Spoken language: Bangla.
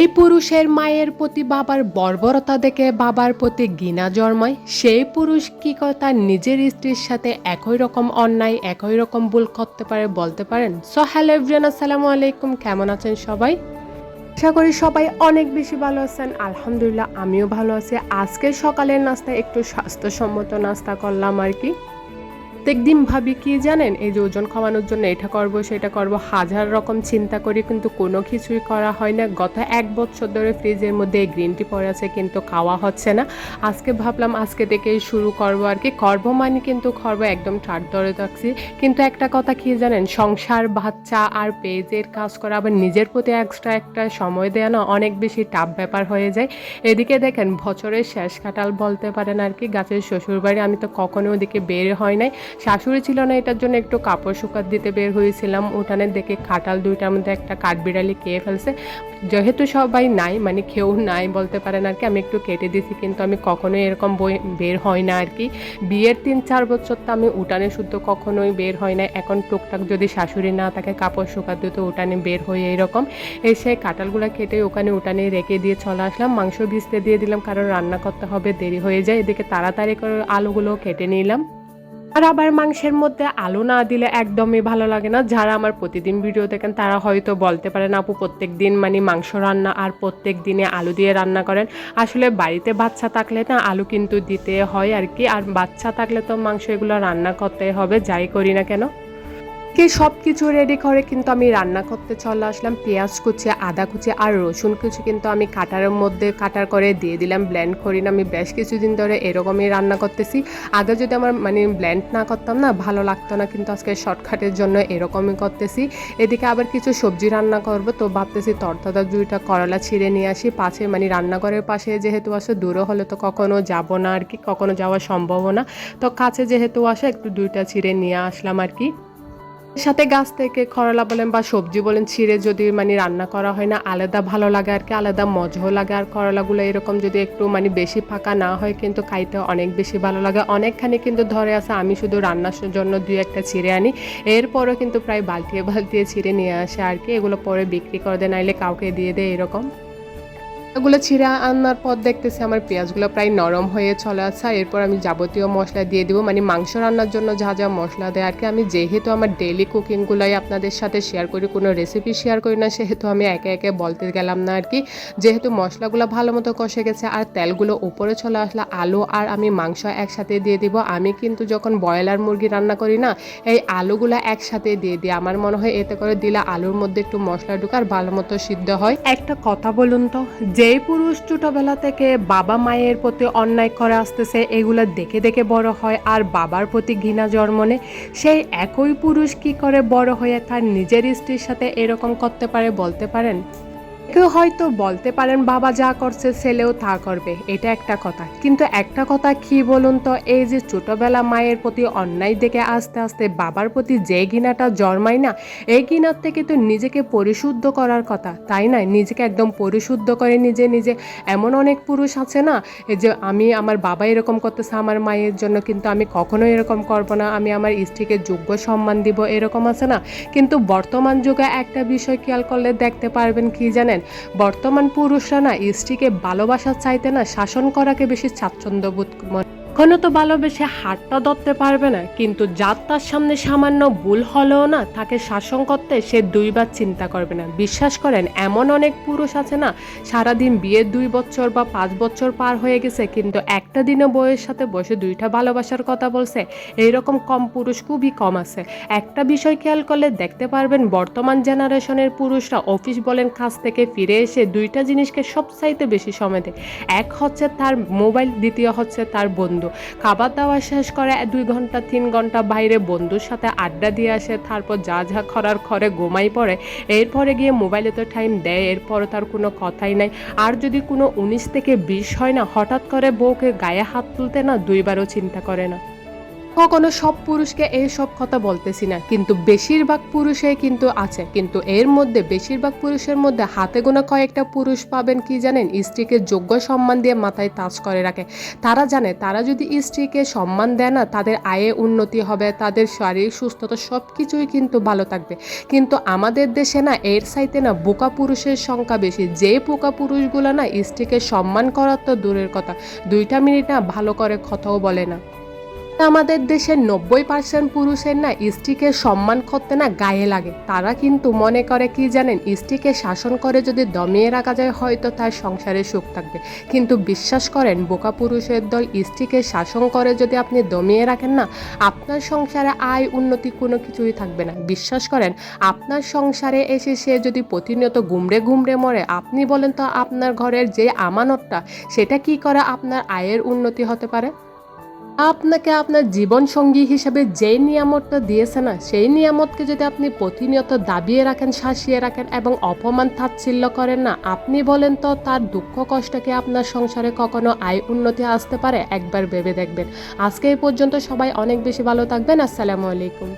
এই পুরুষের মায়ের প্রতি বাবার বর্বরতা দেখে বাবার প্রতি ঘৃণা জন্মায়। সেই পুরুষ কি তার নিজের স্ত্রীর সাথে একই রকম অন্যায়, একই রকম ভুল করতে পারে বলতে পারেন? সো হ্যালো এভরিয়ান আসসালামু আলাইকুম। কেমন আছেন সবাই? আশা করি সবাই অনেক বেশি ভালো আছেন। আলহামদুলিল্লাহ, আমিও ভালো আছি। আজকে সকালের নাস্তায় একটু স্বাস্থ্যসম্মত নাস্তা করলাম আর কি। প্রত্যেকদিন ভাবি কি জানেন? এই যে ওজন কমানোর জন্য এটা করব, সেটা করব। হাজার রকম চিন্তা করি, কিন্তু কোনো কিছুই করা হয় না। গত এক বছর ধরে ফ্রিজের মধ্যে এই গ্রিন টি পড়ে আছে, কিন্তু খাওয়া হচ্ছে না। আজকে ভাবলাম, আজকে থেকেই শুরু করব আর কি। করব মানে কিন্তু করব একদম ঠাট ধরে থাকছি। কিন্তু একটা কথা কি জানেন? সংসার, বাচ্চা আর পেজের কাজ করা, আবার নিজের প্রতি এক্সট্রা একটা সময় দেওয়া না অনেক বেশি টাফ ব্যাপার হয়ে যায়। এদিকে দেখেন, বছরের শেষ কাটাল বলতে পারেন আর কি, গাছের শ্বশুরবাড়ি আমি তো কখনো ওদিকে বের হয় নাই। শাশুড়ি ছিল না, এটার জন্য একটু কাপড় শুকাত দিতে বের হয়েছিলাম। উঠানের দেখে খাটাল দুইটার মধ্যে একটা কাঠবিড়ালি খেয়ে ফেলছে। যেহেতু সবাই নাই মানে কেউ নাই বলতে পারেন আর কি, আমি একটু কেটে দিছি, কিন্তু আমি কখনোই এরকম বই বের হয় না আর কি। বিয়ের তিন চার বছর তো আমি উঠানে শুদ্ধ কখনোই বের হয় না। এখন টুকটাক যদি শাশুড়ি না থাকে, কাপড় শুকাত দিতে, উঠানে বের হয়ে এরকম। এসে কাঁঠালগুলো কেটে ওখানে উঠানে রেখে দিয়ে চলে আসলাম। মাংস ভিজতে দিয়ে দিলাম, কারণ রান্না করতে হবে, দেরি হয়ে যায়। এদিকে তাড়াতাড়ি করে আলুগুলো কেটে নিলাম। আর আবার মাংসের মধ্যে আলু না দিলে একদমই ভালো লাগে না। যারা আমার প্রতিদিন ভিডিও দেখেন, তারা হয়তো বলতে পারেন, আপু প্রত্যেক দিন মানে মাংস রান্না আর প্রত্যেক দিনে আলু দিয়ে রান্না করেন। আসলে বাড়িতে বাচ্চা থাকলে না, আলু কিন্তু দিতে হয় আর কি। আর বাচ্চা থাকলে তো মাংস এগুলো রান্না করতে হবে, যাই করি না কেন? কি সব কিছু রেডি করে কিন্তু আমি রান্না করতে চলে আসলাম। পেঁয়াজ কুচি, আদা কুচি আর রসুন কুচি কিন্তু আমি কাটারের মধ্যে কাটার করে দিয়ে দিলাম। ব্ল্যান্ড করি না, আমি বেশ কিছুদিন ধরে এরকমই রান্না করতেছি। আগে যদি আমার মানে ব্ল্যান্ড না করতাম না, ভালো লাগতো না, কিন্তু আজকে শর্টকাটের জন্য এরকমই করতেছি। এদিকে আবার কিছু সবজি রান্না করব, তো ভাবতেছি তরতাদা দুইটা করলা ছিঁড়ে নিয়ে আসি। পাশে মানে রান্নাঘরের পাশে যেহেতু আসে দূরে হলে তো কখনো যাব না আর কি, কখনো যাওয়া সম্ভব না। তো কাছে যেহেতু আসে, একটু দুইটা ছিঁড়ে নিয়ে আসলাম আর কি। সাথে গাছ থেকে করলা বলেন বা সবজি বলেন, ছিঁড়ে যদি মানে রান্না করা হয় না, আলাদা ভালো লাগে আর কি, আলাদা মজাও লাগে আর করলাগুলো এরকম যদি একটু মানে বেশি ফাঁকা না হয় কিন্তু খাইতে অনেক বেশি ভালো লাগে। অনেকখানি কিন্তু ধরে আছে, আমি শুধু রান্নার জন্য দুই একটা ছিঁড়ে আনি। এরপরও কিন্তু প্রায় বালতিয়ে বালতিয়ে ছিঁড়ে নিয়ে আসে আর কি, এগুলো পরে বিক্রি করে দেয়, নাইলে কাউকে দিয়ে দেয় এরকম। এগুলো ছিঁড়ে আনার পর দেখতেছি আমার পেঁয়াজগুলো প্রায় নরম হয়ে চলে আসছে। এরপর আমি যাবতীয় মশলা দিয়ে দিব। মানে মাংস রান্নার জন্য যা যা মশলা দেয় আর কি। আমি যেহেতু আমার ডেইলি কুকিংগুলোই আপনাদের সাথে শেয়ার করি, কোনো রেসিপি শেয়ার করি না, সেহেতু আমি একে একে বলতে গেলাম না আর কি। যেহেতু মশলাগুলো ভালো মতো কষে গেছে আর তেলগুলো উপরে চলে আসলে আলু আর আমি মাংস একসাথে দিয়ে দিব। আমি কিন্তু যখন ব্রয়লার মুরগি রান্না করি না, এই আলুগুলো একসাথে দিয়ে দিই। আমার মনে হয় এতে করে দিলে আলুর মধ্যে একটু মশলা ঢুকার ভালো মতো সিদ্ধ হয়। একটা কথা বলুন তো যেই পুরুষ ছোটবেলা থেকে বাবা মায়ের প্রতি অন্যায় করে আসতেছে, এগুলো দেখে দেখে বড় হয় আর বাবার প্রতি ঘৃণা জন্মনে সেই একই পুরুষ কি করে বড় হয়ে তার নিজের স্ত্রীর সাথে এরকম করতে পারে বলতে পারেন? কেউ হয়তো বলতে পারেন, বাবা যা করছে ছেলেও তা করবে। এটা একটা কথা। কিন্তু একটা কথা কি বলুন তো, এই যে ছোটবেলা মায়ের প্রতি অন্যায় দেখে আস্তে আস্তে বাবার প্রতি যে ঘৃণাটা জন্মায় না, এই ঘৃণার থেকে তো নিজেকে পরিশুদ্ধ করার কথা, তাই না? নিজেকে একদম পরিশুদ্ধ করে নিজে নিজে। এমন অনেক পুরুষ আছে না যে আমি আমার বাবা এরকম করতেছে, আমার মায়ের জন্য কিন্তু আমি কখনো এরকম করব না, আমি আমার স্ত্রীকে যোগ্য সম্মান দিব, এরকম আছে না? কিন্তু বর্তমান যুগে একটা বিষয় খেয়াল করলে দেখতে পারবেন কি জানেন? বর্তমান পুরুষরা না স্ত্রীকে ভালোবাসা চাইতে না শাসন করাকে বেশি স্বাচ্ছন্দ্যবোধ মনে কখনো তো ভালোবেসে হাতটা ধরতে পারবে না, কিন্তু যার তার সামনে সামান্য ভুল হলেও না, তাকে শাসন করতে সে দুইবার চিন্তা করবে না। বিশ্বাস করেন, এমন অনেক পুরুষ আছে না, সারাদিন বিয়ের দুই বছর বা পাঁচ বছর পার হয়ে গেছে, কিন্তু একটা দিনও বইয়ের সাথে বসে দুইটা ভালোবাসার কথা বলছে, এইরকম কম পুরুষ খুবই কম আছে। একটা বিষয় খেয়াল করলে দেখতে পারবেন, বর্তমান জেনারেশনের পুরুষরা অফিস বলেন, কাজ থেকে ফিরে এসে দুইটা জিনিসকে সবচাইতে বেশি সময় দেয়। এক হচ্ছে তার মোবাইল, দ্বিতীয় হচ্ছে তার বন্ধু। খাবার দাওয়া শেষ করে দুই ঘণ্টা, তিন ঘণ্টা বাইরে বন্ধুর সাথে আড্ডা দিয়ে আসে, তারপর যা যা খরার খরে ঘুমাই পড়ে, এরপরে গিয়ে মোবাইলে তো টাইম দেয় এরপরে তার কোনো কথাই নাই। আর যদি কোনো উনিশ থেকে বিশ হয় না, হঠাৎ করে বউকে গায়ে হাত তুলতে না দুইবারও চিন্তা করে না। কখনো সব পুরুষকে এই সব কথা বলতেছি না। কিন্তু বেশিরভাগ পুরুষে কিন্তু আছে। কিন্তু এর মধ্যে, বেশিরভাগ পুরুষের মধ্যে হাতে গোনা কয়েকটা পুরুষ পাবেন কি জানেন? স্ত্রীকে যোগ্য সম্মান দিয়ে মাথায় তাজ করে রাখে। তারা জানে, তারা যদি স্ত্রীকে সম্মান দেয় না, তাদের আয়ে উন্নতি হবে, তাদের শারীরিক সুস্থতা সব কিছুই কিন্তু ভালো থাকবে। কিন্তু আমাদের দেশে না, এর সাইতে না বোকা পুরুষের সংখ্যা বেশি। যে বোকা পুরুষগুলো না স্ত্রীকে সম্মান করার তো দূরের কথা। দুইটা মিনিট না ভালো করে কথাও বলে না। আমাদের দেশের নব্বই পার্সেন্ট পুরুষের না স্ত্রীকে সম্মান করতে না গায়ে লাগে। তারা কিন্তু মনে করে কি জানেন, স্ত্রীকে শাসন করে যদি দমিয়ে রাখা যায়, হয়তো তার সংসারে সুখ থাকবে। কিন্তু বিশ্বাস করেন, বোকা পুরুষের দল স্ত্রীকে শাসন করে যদি আপনি দমিয়ে রাখেন না, আপনার সংসারে আয় উন্নতি কোনো কিছুই থাকবে না। বিশ্বাস করেন, আপনার সংসারে এসে সে যদি প্রতিনিয়ত গুমড়ে গুমড়ে মরে, আপনি বলেন তো আপনার ঘরের যে আমানতটা, সেটা কি করে আপনার আয়ের উন্নতি হতে পারে? আপনাকে আপনার জীবন সঙ্গী হিসেবে যেই নিয়ামতটা দিয়েছে না, সেই নিয়ামতকে যদি আপনি প্রতিনিয়ত দাবিয়ে রাখেন, শাসিয়ে রাখেন এবং অপমান তাচ্ছিল্য করেন না, আপনি বলেন তো তার দুঃখ কষ্টকে আপনার সংসারে কখনো আয় উন্নতি আসতে পারে? একবার ভেবে দেখবেন। আজকে এই পর্যন্ত সবাই অনেক বেশি ভালো থাকবেন। আসসালামু আলাইকুম।